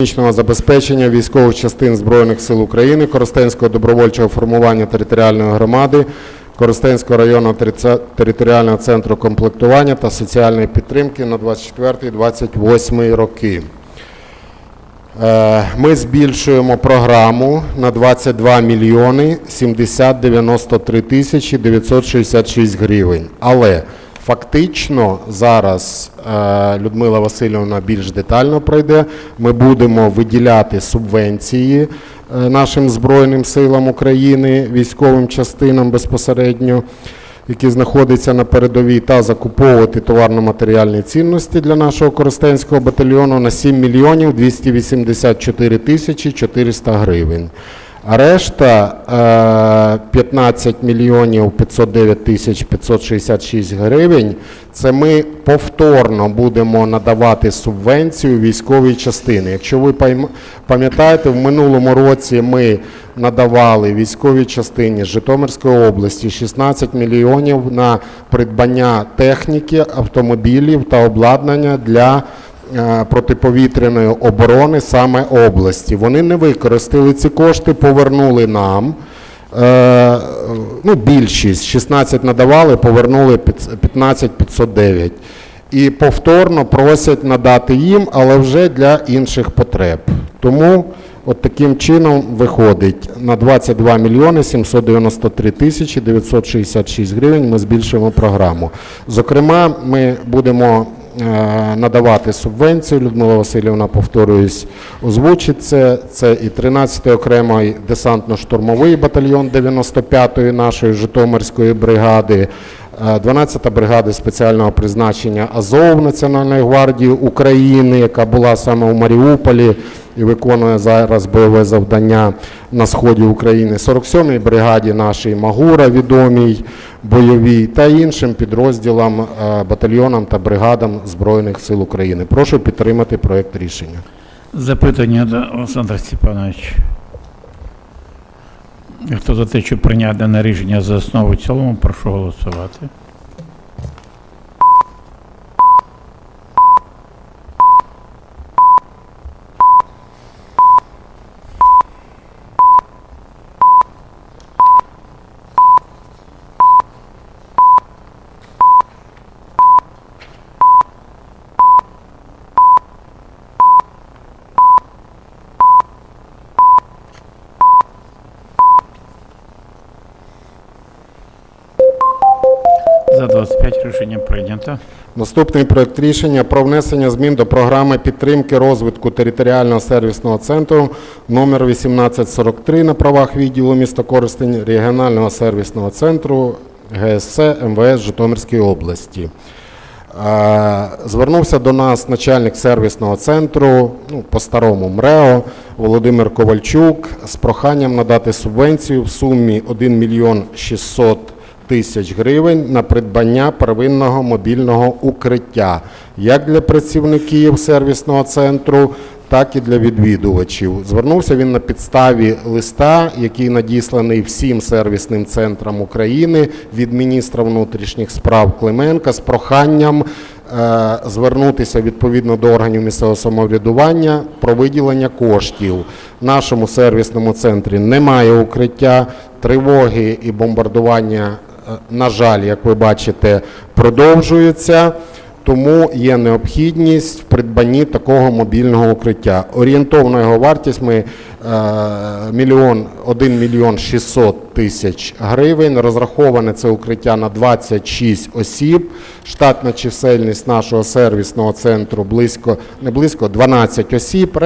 технічного забезпечення військових частин Збройних сил України, Коростенського добровольчого формування територіальної громади, Коростенського районного територіального центру комплектування та соціальної підтримки на 24-28 роки. Е, Ми збільшуємо програму на 22 мільйони 70 93 тисячі 966 гривень. Але фактично зараз е, Людмила Васильівна більш детально пройде. Ми будемо виділяти субвенції е, нашим Збройним силам України, військовим частинам безпосередньо які знаходяться на передовій, та закуповувати товарно-матеріальні цінності для нашого Коростенського батальйону на 7 мільйонів 284 тисячі 400 гривень. Решта е, 15 мільйонів 509 тисяч 566 гривень. Це ми повторно будемо надавати субвенцію військовій частини. Якщо ви пам'ятаєте, в минулому році ми надавали військовій частині Житомирської області 16 мільйонів на придбання техніки, автомобілів та обладнання для е, протиповітряної оборони саме області. Вони не використали ці кошти, повернули нам. Е, Ну, більшість 16 надавали, повернули 15 509. І повторно просять надати їм, але вже для інших потреб. Тому от таким чином виходить на 22 мільйони 793 тисячі 966 гривень ми збільшуємо програму. Зокрема, ми будемо е, надавати субвенцію. Людмила Васильівна, повторююсь, озвучить це. Це і 13-й окремий десантно-штурмовий батальйон 95-ї нашої Житомирської бригади, е, 12-та бригада спеціального призначення Азов Національної гвардії України, яка була саме у Маріуполі і виконує зараз бойове завдання на сході України, 47-й бригаді нашій Магура, відомій бойовій, та іншим підрозділам, батальйонам та бригадам Збройних сил України. Прошу підтримати проект рішення. Запитання до Олександра Степановича. Хто за те, щоб прийняти дане рішення за основу в цілому, прошу голосувати. За 25 рішення прийнято. Наступний проект рішення про внесення змін до програми підтримки розвитку територіального сервісного центру номер 1843 на правах відділу міста Коростень регіонального сервісного центру ГСЦ МВС Житомирської області. Звернувся до нас начальник сервісного центру, ну, по-старому МРЕО, Володимир Ковальчук з проханням надати субвенцію в сумі 1 мільйон 600 тисяч гривень на придбання первинного мобільного укриття як для працівників сервісного центру, так і для відвідувачів. Звернувся він на підставі листа, який надісланий всім сервісним центрам України від міністра внутрішніх справ Клименка з проханням е, звернутися відповідно до органів місцевого самоврядування про виділення коштів. В нашому сервісному центрі немає укриття, тривоги і бомбардування, на жаль, як ви бачите, продовжуються. Тому є необхідність в придбанні такого мобільного укриття. Орієнтовна його вартість ми е, мільйон 1 мільйон 600 тисяч гривень. Розраховане це укриття на 26 осіб. Штатна чисельність нашого сервісного центру близько не близько 12 осіб.